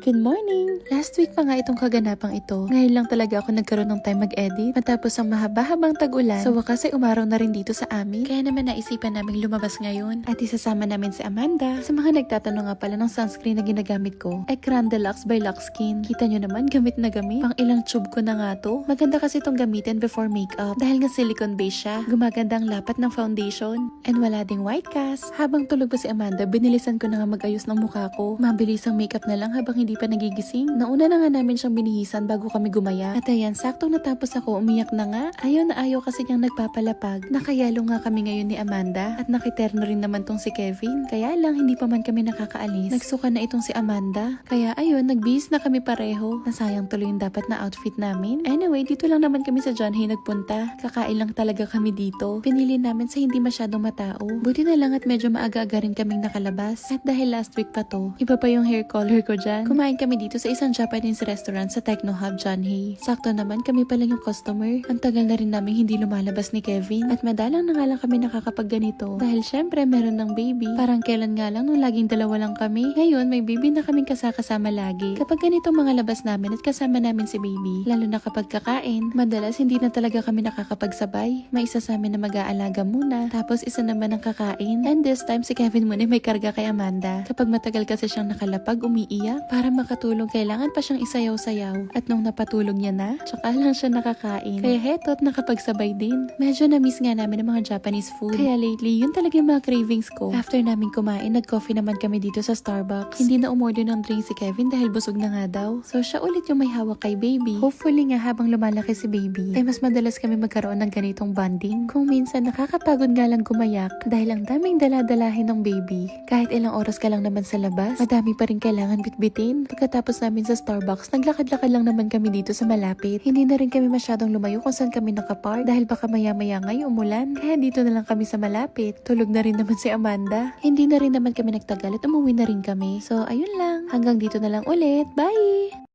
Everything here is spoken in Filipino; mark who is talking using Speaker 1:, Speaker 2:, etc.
Speaker 1: Good morning! Last week pa nga itong kaganapang ito. Ngayon lang talaga ako nagkaroon ng time mag-edit. Matapos ang mahaba-habang tag-ulan, sa wakas ay umaraw na rin dito sa amin. Kaya naman naisipan naming lumabas ngayon. At isasama namin si Amanda. Sa mga nagtatanong nga pala ng sunscreen na ginagamit ko, Ecran Deluxe by Lux Skin. Kita nyo naman, gamit na gamit. Pang ilang tube ko na nga to. Maganda kasi itong gamitin before makeup. Dahil nga silicone base siya, gumaganda ang lapat ng foundation. And wala ding white cast. Habang tulog pa si Amanda, binilisan ko na nga mag-ayos ng mukha ko. Mabilis ang makeup na lang habang hindi pa nagigising. Nauna na nga namin siyang binihisan bago kami gumaya. At ayan, saktong natapos ako, umiyak na nga. Ayaw na ayaw kasi niyang nagpapalapag. Nakayalo nga kami ngayon ni Amanda at nakiterno rin naman tong si Kevin. Kaya lang, hindi pa man kami nakakaalis. Nagsuka na itong si Amanda. Kaya ayun, nagbihis na kami pareho. Nasayang tuloy yung dapat na outfit namin. Anyway, dito lang naman kami sa John Hay nagpunta. Kakain lang talaga kami dito. Pinili namin sa hindi masyadong matao. Buti na lang at medyo maaga-aga rin kaming nakalabas. At dahil last week pa to, iba pa yung hair color ko dyan. Kumain kami dito sa isang Japanese restaurant sa Techno Hub John. Sakto naman kami pa lang yung customer. Ang tagal na rin namin hindi lumalabas ni Kevin. At madalang na nga lang kami nakakapag ganito. Dahil syempre meron ng baby. Parang kailan nga lang nung laging dalawa lang kami. Ngayon may baby na kaming kasakasama lagi. Kapag ganito mga labas namin at kasama namin si baby, lalo na kapag kakain, madalas hindi na talaga kami nakakapagsabay. May isa sa amin na mag-aalaga muna, tapos isa naman ang kakain. And this time si Kevin muna may karga kay Amanda. Kapag matagal kasi siyang nakalapag, umiiyak. Para makatulog, kailangan pa siyang isayaw-sayaw. At nung napatulog niya na, tsaka lang siya nakakain. Kaya heto't nakapagsabay din. Medyo na-miss nga namin ang mga Japanese food. Kaya lately, yun talaga yung mga cravings ko. After namin kumain, nag-coffee naman kami dito sa Starbucks. Hindi na umorder ng drink si Kevin dahil busog na nga daw. So siya ulit yung may hawak kay baby. Hopefully nga habang lumalaki si baby, ay mas madalas kami magkaroon ng ganitong bonding. Kung minsan nakakapagod nga lang gumayak dahil ang daming daladalahin ng baby. Kahit ilang oras ka lang naman sa labas, madami pa rin kailangan bitbitin. Pagkatapos namin sa Starbucks, naglakad-lakad lang naman kami dito sa malapit. Hindi na rin kami masyadong lumayo kung saan kami nakapark dahil baka maya-maya ngay umulan. Kaya dito na lang kami sa malapit. Tulog na rin naman si Amanda. Hindi na rin naman kami nagtagal at umuwi na rin kami. So ayun lang. Hanggang dito na lang ulit. Bye!